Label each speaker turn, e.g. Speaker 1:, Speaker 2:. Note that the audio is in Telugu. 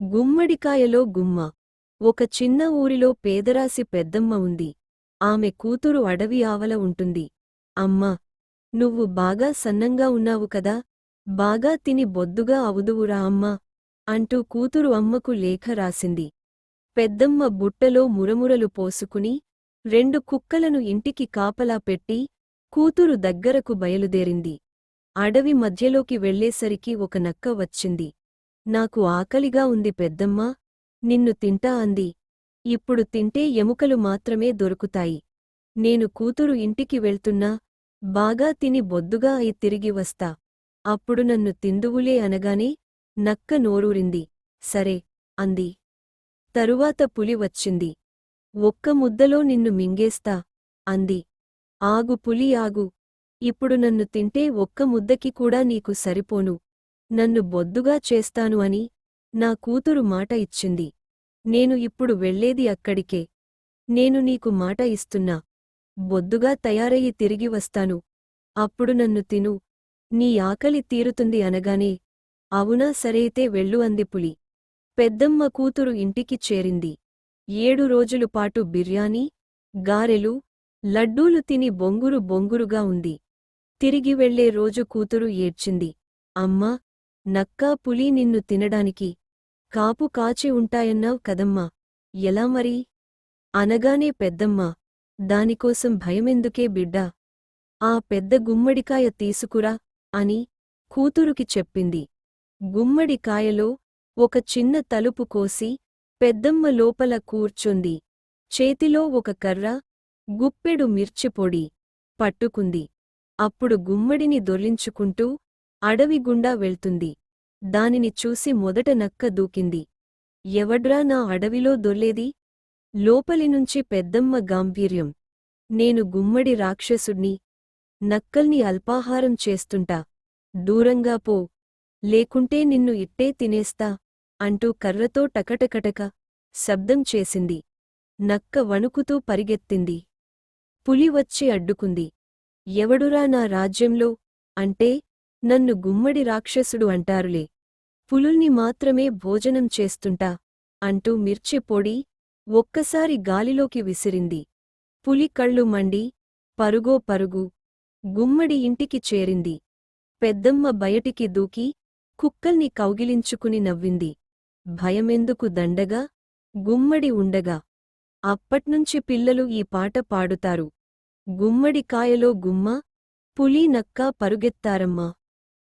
Speaker 1: గుమ్మడికాయలో గుమ్మ. ఒక చిన్న ఊరిలో పేదరాసి పెద్దమ్మ ఉంది. ఆమె కూతురు అడవి ఆవల ఉంటుంది. అమ్మా నువ్వు బాగా సన్నంగా ఉన్నావు కదా? బాగా తిని బొద్దుగా అవుదువురా అమ్మా అంటూ కూతురు అమ్మకు లేఖ రాసింది. పెద్దమ్మ బుట్టలో మురమురలు పోసుకుని రెండు కుక్కలను ఇంటికి కాపలా పెట్టి కూతురు దగ్గరకు బయలుదేరింది. అడవి మధ్యలోకి వెళ్ళేసరికి ఒక నక్క వచ్చింది. నాకు ఆకలిగా ఉంది పెద్దమ్మా నిన్ను తింటా అంది. ఇప్పుడు తింటే ఎముకలు మాత్రమే దొరుకుతాయి. నేను కూతురు ఇంటికి వెళ్తున్నా బాగా తిని బొద్దుగా అయి తిరిగి వస్తా. అప్పుడు నన్ను తిందువులే అనగానే నక్క నోరూరింది. సరే అంది. తరువాత పులి వచ్చింది. ఒక్క ముద్దలో నిన్ను మింగేస్తా అంది. ఆగు పులి ఆగు. ఇప్పుడు నన్ను తింటే ఒక్క ముద్దకి కూడా నీకు సరిపోను. నన్ను బొద్దుగా చేస్తాను అని నా కూతురు మాట ఇచ్చింది. నేను ఇప్పుడు వెళ్ళేది అక్కడికే. నేను నీకు మాట ఇస్తున్నా. బొద్దుగా తయారయ్యి తిరిగి వస్తాను. అప్పుడు నన్ను తిను. నీ ఆకలి తీరుతుంది అనగానే అవునా సరైతే వెళ్ళు అంది పులి. పెద్దమ్మ కూతురు ఇంటికి చేరింది. ఏడు రోజులు పాటు బిర్యానీ గారెలు లడ్డూలు తిని బొంగురు బొంగురుగా ఉంది. తిరిగి వెళ్ళే రోజు కూతురు ఏడ్చింది. అమ్మా నక్కా పులి నిన్ను తినడానికి కాపు కాచి ఉంటాయన్నావ్ కదమ్మా. ఎలా మరి? అనగానే పెద్దమ్మ దానికోసం భయమెందుకే బిడ్డా? ఆ పెద్ద గుమ్మడికాయ తీసుకురా అని కూతురుకి చెప్పింది. గుమ్మడికాయలో ఒక చిన్న తలుపు కోసి పెద్దమ్మ లోపల కూర్చుంది. చేతిలో ఒక కర్ర గుప్పెడు మిర్చిపొడి పట్టుకుంది. అప్పుడు గుమ్మడిని దొర్లించుకుంటూ అడవి గుండా వెళ్తుంది. దానిని చూసి మొదట నక్క దూకింది. ఎవడ్రా నా అడవిలో దొర్లేది? లోపలినుంచి పెద్దమ్మ గాంభీర్యం. నేను గుమ్మడి రాక్షసుడ్ని. నక్కల్ని అల్పాహారం చేస్తుంటా. దూరంగా పో. లేకుంటే నిన్ను ఇట్టే తినేస్తా అంటూ కర్రతో టకటకటక శబ్దం చేసింది. నక్క వణుకుతూ పరిగెత్తింది. పులి వచ్చి అడ్డుకుంది. ఎవడురా నా రాజ్యంలో? అంటే నన్ను గుమ్మడి రాక్షసుడు అంటారులే. పులుల్ని మాత్రమే భోజనం చేస్తుంటా అంటూ మిర్చి పొడి ఒక్కసారి గాలిలోకి విసిరింది. పులి కళ్ళు మండి పరుగో పరుగు గుమ్మడి ఇంటికి చేరింది. పెద్దమ్మ బయటికి దూకి కుక్కల్ని కౌగిలించుకుని నవ్వింది. భయమెందుకు దండగా? గుమ్మడి ఉండగా? అప్పట్నుంచి పిల్లలు ఈ పాట పాడుతారు. గుమ్మడి కాయలో గుమ్మ పులి నక్క పరుగెత్తారమ్మా.